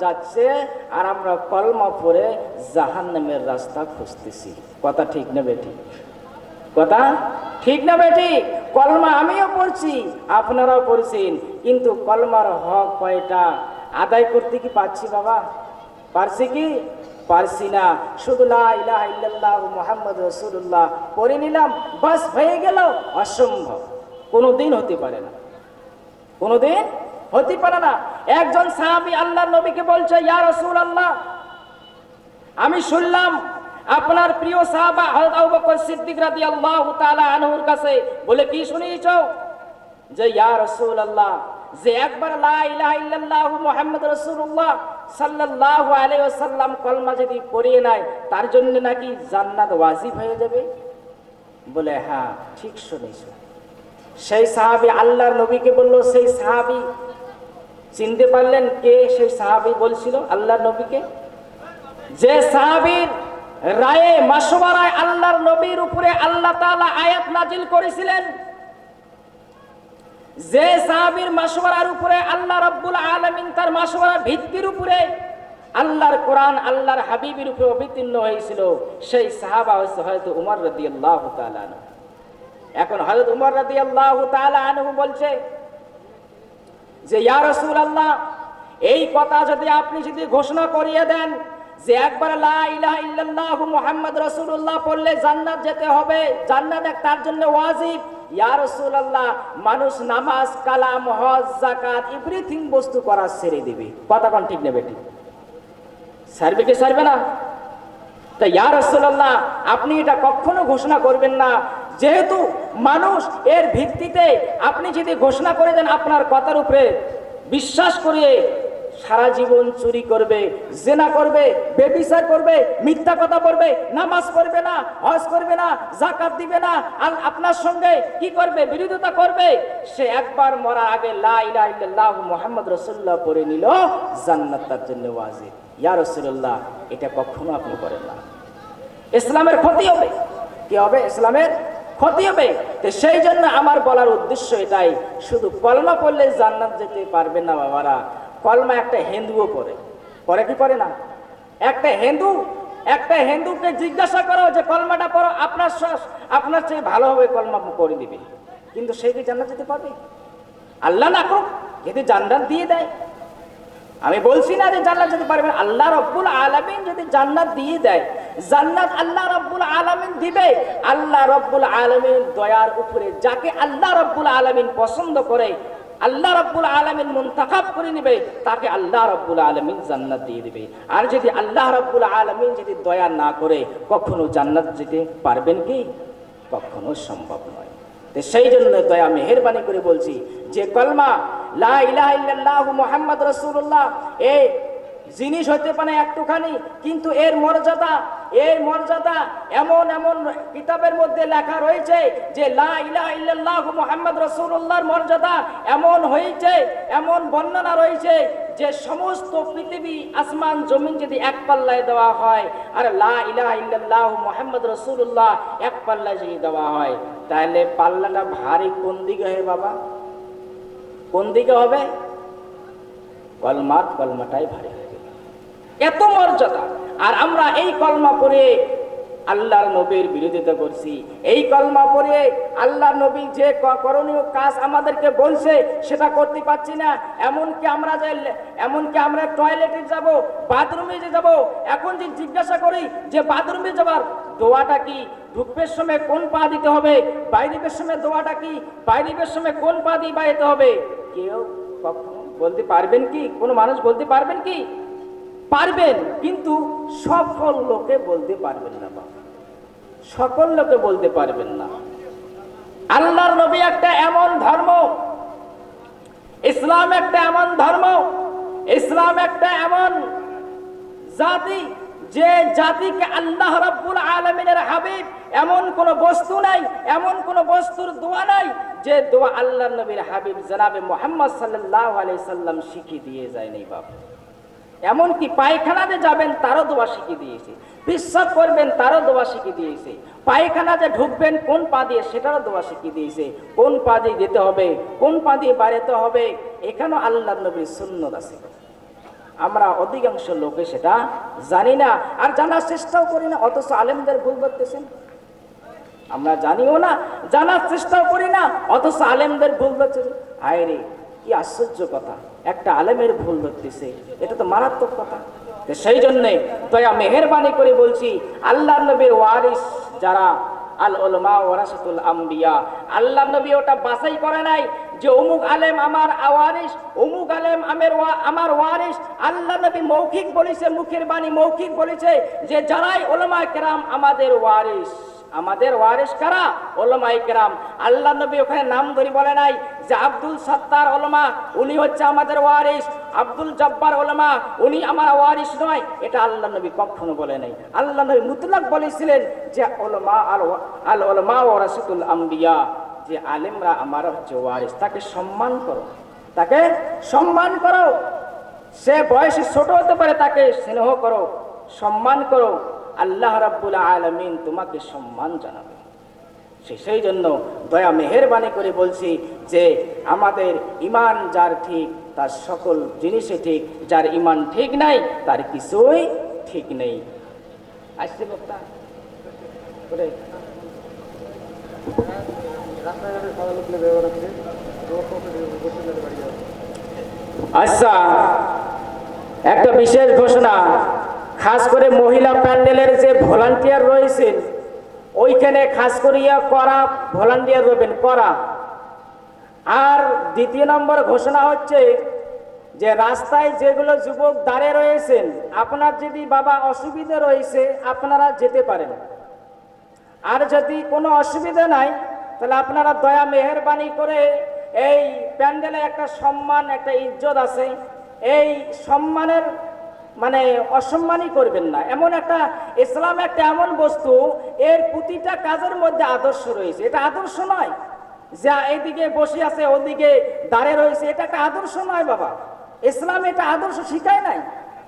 যাচ্ছে আর আমরা কলমা পরে জাহান্নামের রাস্তা খুঁজতেছি। কথা ঠিক না বেটি? কথা ঠিক না বেটি? কলমা আমিও পড়ছি, আপনারাও পড়ছেন। কিন্তু কলমার হক কয়টা? আদায় করতে কি পারছি বাবা? পারছি কি? পারছি না। শুধু লা ইলাহা ইল্লাল্লাহ মুহাম্মদ রাসূলুল্লাহ পড়ে নিলাম, বাস হয়ে গেল, অসম্ভব। কোনোদিন হতে পারে না। কোনোদিন হতে পারে না। একজন সাহাবী আল্লাহর নবীকে বলছে, ইয়া রাসূলুল্লাহ, আমি শুনলাম আপনার প্রিয় সাহাবা হযরত আবু বকর সিদ্দিক রাদিয়াল্লাহু তাআলা আনহুর কাছে বলে, কি শুনিয়েছো? যে, ইয়া রাসূলুল্লাহ, যে একবার লা ইলাহা ইল্লাল্লাহ মুহাম্মদ রাসূলুল্লাহ সাল্লাল্লাহু আলাইহি ওয়াসাল্লাম কলমা যদি পড়িয়ে নেয়, তার জন্য নাকি জান্নাত ওয়াজিব হয়ে যাবে? বলে হ্যাঁ ঠিক শুনেছো। সেই সাহাবী আল্লাহর নবীকে বলল, সেই সাহাবী চিনতে পারলেন কে সেই সাহাবী বলছিল আল্লাহ নবীকে যে সাহাবীর রায়ে মাসওয়ারায় আল্লাহর নবীর উপরে আল্লাহ তাআলা আয়াত নাজিল করেছিলেন, যে সাহাবীর মাসওয়ারার উপরে আল্লাহ রাব্বুল আলমিন তার মাসওয়ারার ভিত্তির উপরে আল্লাহর কোরআন, আল্লাহর হাবিবের উপরে অবতীর্ণ হয়েছিল, সেই সাহাবা হচ্ছে হয়তো উমর তাআলা আনহু। এখন হয়তো উমর তাআলা আনহু বলছে যে, ইয়া রাসূলুল্লাহ, এই কথা যদি আপনি যদি ঘোষণা করিয়ে দেন যে একবার ইল্লাল্লাহু মুহাম্মদ রাসূলুল্লাহ পড়লে জান্নাত যেতে হবে, জান্নাত এক তার জন্য ওয়াজিব, ইয়া রাসূলুল্লাহ, মানুষ নামাজ, কালাম, হজ, যাকাত এভরিথিং বস্তু করা ছেড়ে দিবে। কথা কোন ঠিক নেবে ঠিক সারবে কি সারবে না? তা ইয়া রাসূলুল্লাহ, আপনি এটা কখনো ঘোষণা করবেন না যেহেতু মানুষ এর ভিত্তিতে আপনি যদি ঘোষণা করে দেন আপনার কথার উপরে, বিশ্বাস করিয়ে সারা জীবন চুরি করবে, জেনা করবে, বেবিচার করবে, মিথ্যা কথা বলবে, নামাজ পড়বে না, হজ করবে না জাকাত দিবে না আর আপনার সঙ্গে কি করবে, বিরোধিতা করবে, সে একবার মরার আগে লা ইলাহা ইল্লাল্লাহ মুহাম্মদ রাসূলুল্লাহ পড়ে নিল জান্নাত, তার জন্য ওয়াজিব। ইয়া রাসূলুল্লাহ, এটা কখনো আপনি করেন না। ইসলামের ক্ষতি হবে। কি হবে? ইসলামের ক্ষতি হবে। সেই জন্য আমার বলার উদ্দেশ্য এটাই, শুধু কলমা পড়লে জান্নাত যেতে পারবে না বাবারা। কলমা একটা হিন্দুও করে পরে কি করে না? একটা হিন্দু, একটা হিন্দুকে জিজ্ঞাসা করো যে, কলমাটা পড়ো, আপনার আপনার চেয়ে ভালোভাবে কলমা করে দিবে কিন্তু সে কি জান্নাত যেতে পারবে? আল্লাহ না করুক, যদি জান্নাত দিয়ে দেয়। আমি বলছি না যে জান্নাত যেতে পারবেন আল্লাহ রব্বুল আলমিন যদি জান্নাত দিয়ে দেয়, জান্নাত আল্লাহ রব্বুল আলামিন দিবে। আল্লাহ রব্বুল আলমিন দয়ার উপরে যাকে আল্লাহ রব্বুল আলামিন পছন্দ করে, আল্লাহ রব্বুল আলামিন মুনতাখাব করে নেবে, তাকে আল্লাহ রব্বুল আলমিন জান্নাত দিয়ে দিবে। আর যদি আল্লাহ রব্বুল আলমিন যদি দয়া না করে, কখনো জান্নাত যেতে পারবেন কি? কখনো সম্ভব নয়। সেই জন্য দয়া মেহরবানি করে বলছি, যে কলমা লা ইলাহা ইল্লাল্লাহ মুহাম্মদ রাসূলুল্লাহ। এই জিনিস হতে পারে একটুখানি, কিন্তু এর মর্যাদা এর মর্যাদা এমন এমন কিতাবের মধ্যে লেখা রয়েছে যে লা ইলাহা ইল্লাল্লাহ মুহাম্মদ রাসূলুল্লাহর মর্যাদা এমন হয়েছে এমন বর্ণনা রয়েছে যে সমস্ত পৃথিবী আসমান জমিন যদি এক পাল্লায় দেওয়া হয়, আর লা ইলাহা ইল্লাল্লাহ মুহাম্মদ রাসূলুল্লাহ এক পাল্লায় যদি দেওয়া হয়, তাহলে পাল্লাটা ভারী কোন দিকে হয় বাবা? কোন দিকে হবে? কলমার কলমাটাই ভারী হবে এত মর্যাদা। আর আমরা এই কলমা পড়ে আল্লাহর নবীর বিরোধিতা করছি। এই কলমা পড়ে আল্লাহর নবী যে করণীয় কাজ আমাদেরকে বলছে, সেটা করতে পারছি না। এমনকি আমরা যে এমনকি আমরা টয়লেটে যাব, বাথরুমে যে যাব, এখন যে জিজ্ঞাসা করি যে বাথরুমে যাবার দোয়াটা কি? ঢুকবের সময় কোন পা দিতে হবে? বাইরের সময় দোয়াটা কি? বাইরের সময় কোন পা দিয়ে বাইরে হবে? কেউ কখনো বলতে পারবেন কি? কোনো মানুষ বলতে পারবেন কি? পারবেন, কিন্তু সফল লোকে বলতে পারবেন না বাবা। সকল লোকে বলতে পারবেন না। আল্লাহর নবী একটা এমন ধর্ম, ইসলাম একটা এমন ধর্ম, ইসলাম একটা এমন জাতি, যে জাতিকে আল্লাহ রাব্বুল আলামিনের হাবিব এমন কোন বস্তু নাই, এমন কোন বস্তুর দোয়া নাই যে দোয়া আল্লাহর নবীর হাবিব জনাবে মোহাম্মদ সাল্লাল্লাহু আলাইহি সাল্লাম শিখিয়ে দিয়ে যায়নি বাবা এমনকি পায়খানাতে যাবেন, তারও দোয়া শিখিয়ে দিয়েছে। বিশ্বাস করবেন, তারও দোয়া শিখিয়ে দিয়েছে। পায়খানাতে ঢুকবেন, কোন পা দিয়ে সেটারও দোয়া শিখিয়ে দিয়েছে। কোন পা দিয়ে যেতে হবে, কোন পা দিয়ে বাড়াতে হবে, এখানেও আল্লাহ নবীর সুন্নত আছে। আমরা অধিকাংশ লোকে সেটা জানি না, আর জানার চেষ্টাও করি না, অথচ আলেমদের ভুল করতেছেন। আমরা জানিও না, জানার চেষ্টাও করি না, অথচ আলেমদের ভুল ধরছে রে, কি আশ্চর্য কথা। একটা আলেমের ভুল ধরতেছে এটা তো মারাত্মক কথা। সেই জন্যে দয়া মেহরবানি করে বলছি আল্লাহ নবীর ওয়ারিস যারা, আল ওলমা ওরাসাতুল আম্বিয়া আল্লাহ নবী ওটা বাছাই করে নাই যে অমুক আলেম আমার ওয়ারিস, অমুক আলেম আমের ওয়া- আমার ওয়ারিস আল্লাহ নবী মৌখিক বলেছে, মুখের বাণী মৌখিক বলেছে যে যারাই ওলমা কেরাম আমাদের ওয়ারিস। আমাদের ওয়ারিস কারা? ওলমাই কেরাম। আল্লাহ নবী ওখানে নাম ধরি বলে নাই যে আব্দুল সত্তার ওলমা, উনি হচ্ছে আমাদের ওয়ারিস আব্দুল জব্বার ওলমা, উনি আমার ওয়ারিস নয়। এটা আল্লাহ নবী কখনো বলে নাই। আল্লাহ নবী মুতলাক বলেছিলেন যে ওলমা আল আল ওলমা ওরাসুল আম্বিয়া, যে আলেমরা আমার হচ্ছে ওয়ারিস তাকে সম্মান করো। তাকে সম্মান করো। সে বয়সে ছোট হতে পারে, তাকে স্নেহ করো। সম্মান করো। আল্লাহ রাব্বুল আলামিন তোমাকে সম্মান জানাবে। সে- সেই জন্য দয়া মেহেরবানি করে বলছি যে আমাদের ইমান যার ঠিক, তার সকল জিনিসে ঠিক, যার ইমান ঠিক নাই, তার কিছুই ঠিক নেই। আসছে বক্তা। আচ্ছা একটা বিশেষ ঘোষণা। খাস করে মহিলা প্যান্ডেলের যে ভলান্টিয়ার রয়েছেন, ওইখানে খাস করিয়া করা ভলান্টিয়ার রবেন, করা। আর দ্বিতীয় নম্বর ঘোষণা হচ্ছে যে রাস্তায় যেগুলো যুবক দাঁড়ে রয়েছেন, আপনার যদি বাবা অসুবিধা রয়েছে, আপনারা যেতে পারেন। আর যদি কোনো অসুবিধা নাই, তাহলে আপনারা দয়া মেহরবানি করে এই প্যান্ডেলে একটা সম্মান, একটা ইজ্জত আছে। এই সম্মানের মানে অসম্মানই করবেন না। এমন একটা ইসলাম একটা এমন বস্তু, এর প্রতিটা কাজের মধ্যে আদর্শ রয়েছে। এটা আদর্শ নয় যা এইদিকে বসে আছে, ওদিকে দাঁড়ে রয়েছে। এটা একটা আদর্শ নয় বাবা। ইসলাম এটা আদর্শ শিখায় নাই।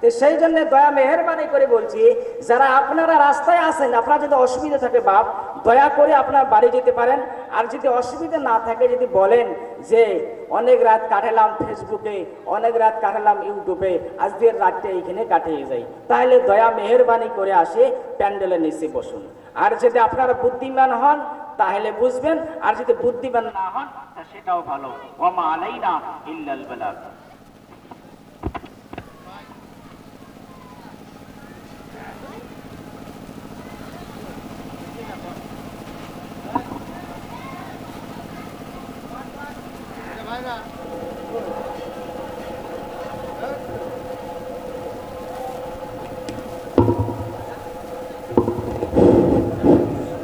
তো সেই জন্য দয়া মেহরবানি করে বলছি, যারা আপনারা রাস্তায় আসেন আপনার যদি অসুবিধা থাকে বাপ, দয়া করে আপনার বাড়ি যেতে পারেন। আর যদি অসুবিধা না থাকে, যদি বলেন যে, অনেক রাত কাটালাম ফেসবুকে, অনেক রাত কাটালাম ইউটিউবে আজকের রাতটা এইখানে কাটিয়ে যাই। তাহলে দয়া মেহরবানি করে আসে প্যান্ডেলের নিচে বসুন। আর যদি আপনারা বুদ্ধিমান হন, তাহলে বুঝবেন। আর যদি বুদ্ধিমান না হন, তা সেটাও ভালো। ওমা ইল্লাল বালাগ।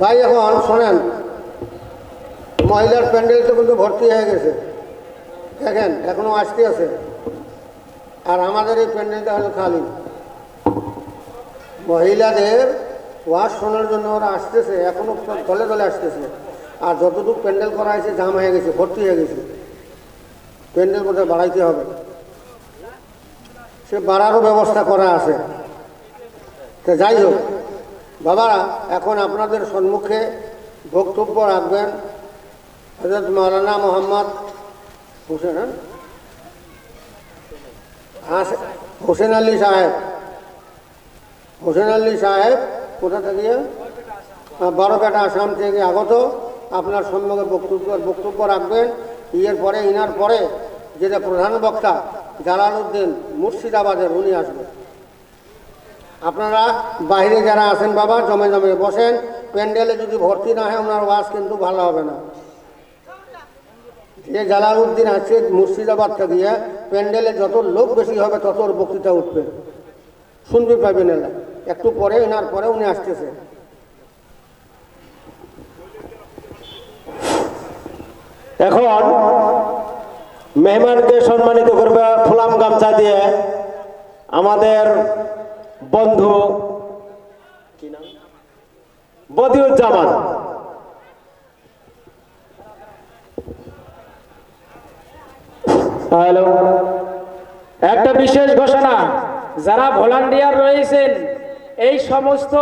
ভাই, এখন শোনেন, মহিলার প্যান্ডেল তো কিন্তু ভর্তি হয়ে গেছে। দেখেন, এখনও আসতে আছে। আর আমাদের এই প্যান্ডেলটা হলো খালি। মহিলাদের ওয়াজ শোনার জন্য ওরা আসতেছে, এখনও দলে দলে আসতেছে। আর যতটুকু প্যান্ডেল করা হয়েছে, জাম হয়ে গেছে, ভর্তি হয়ে গেছে। প্যান্ডেল কোথায় বাড়াইতে হবে। সে বাড়ারও ব্যবস্থা করা আছে। তো যাই হোক বাবারা, এখন আপনাদের সম্মুখে বক্তব্য রাখবেন হজরত মৌলানা মোহাম্মদ হোসেন হ্যাঁ? হোসেন আলী সাহেব। হোসেন আলী সাহেব, কোথা থেকে? বড়পেটা আসাম থেকে আগত। আপনার সম্মুখে বক্তব্য বক্তব্য রাখবেন। ইয়ের পরে, ইনার পরে যেটা প্রধান বক্তা জালালউদ্দিন মুর্শিদাবাদের, উনি আসবেন। আপনারা বাইরে যারা আছেন বাবা, জমে জমে বসেন। প্যান্ডেলে যদি ভর্তি না হয়, ওনার ওয়াজ কিন্তু ভালো হবে না। যে জালালউদ্দিন আছে মুর্শিদাবাদ থেকে প্যান্ডেলে যত লোক বেশি হবে, তত ওর বক্তৃতা উঠবে। শুনতে পাবেন এলা একটু পরে, এনার পরে উনি আসতেছে। এখন মেহমানকে সম্মানিত করবে, ফুলাম গামছা দিয়ে। আমাদের বন্ধু বদিউজ্জামান। হ্যালো। একটা বিশেষ ঘোষণা যারা ভলান্টিয়ার রয়েছেন এই সমস্ত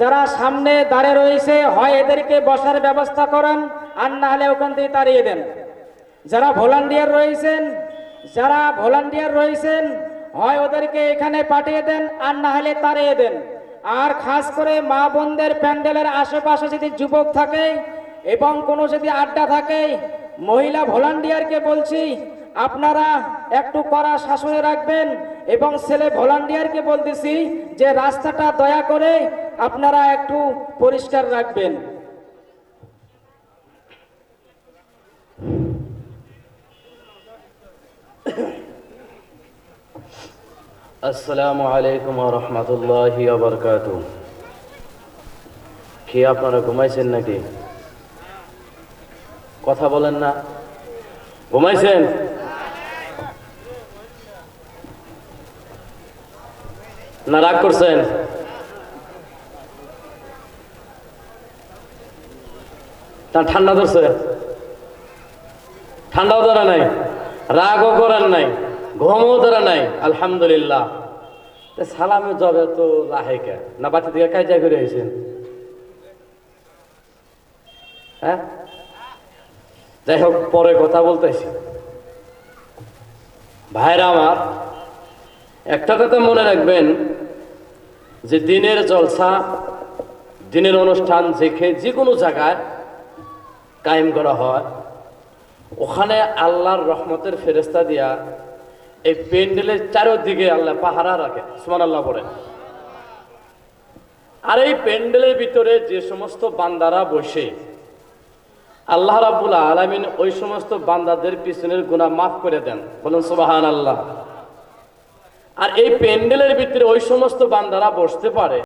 যারা সামনে দাঁড়ে রয়েছে হয় এদেরকে বসার ব্যবস্থা করেন আর না হলে ওখান থেকে তাড়িয়ে দেন। যারা ভলান্টিয়ার রয়েছেন যারা ভলান্টিয়ার রয়েছেন হয় ওদেরকে এখানে পাঠিয়ে দেন, আর না হলে তাড়িয়ে দেন। আর খাস করে মা বোনদের প্যান্ডেলের আশেপাশে যদি যুবক থাকে এবং কোনো যদি আড্ডা থাকে, মহিলা ভলান্টিয়ারকে বলছি, আপনারা একটু কড়া শাসনে রাখবেন এবং ছেলে ভলান্টিয়ারকে বলতেছি যে, রাস্তাটা দয়া করে আপনারা একটু পরিষ্কার রাখবেন। আসসালামু আলাইকুম রহমতুল্লাহ বরকাত কি আপনারা ঘুমাইছেন নাকি? কথা বলেন না। ঘুমাইছেন? না, রাগ করছেন? তা ঠান্ডা ধরছে? ঠান্ডাও ধরা নাই। রাগও করার নাই। ঘুমও ধরা নাই, আলহামদুলিল্লাহ। তা সালামে যাবে তো লাহেকা না বাচ্চা দিকে কাজা করে হয়েছেন হ্যাঁ? যাই হোক, পরে কথা বলতেছি। ভাইরা আমার, একটা কথা মনে রাখবেন, যে দিনের জলসা, দিনের অনুষ্ঠান যেখে যে কোনো জায়গায় কায়েম করা হয়, ওখানে আল্লাহর রহমতের ফেরেস্তা দিয়া এই প্যান্ডেলের চারোদিকে আল্লাহ পাহারা রাখে সুমান আল্লাহ বলেন। আর এই প্যান্ডেলের ভিতরে যে সমস্ত বান্দারা বসে, আল্লাহ রাবুল আলমিন ওই সমস্ত বান্দাদের পিছনের গুণা মাফ করে দেন। বলুন সুবাহান আল্লাহ আর এই প্যান্ডেলের ভিতরে ওই সমস্ত বান্দারা বসতে পারে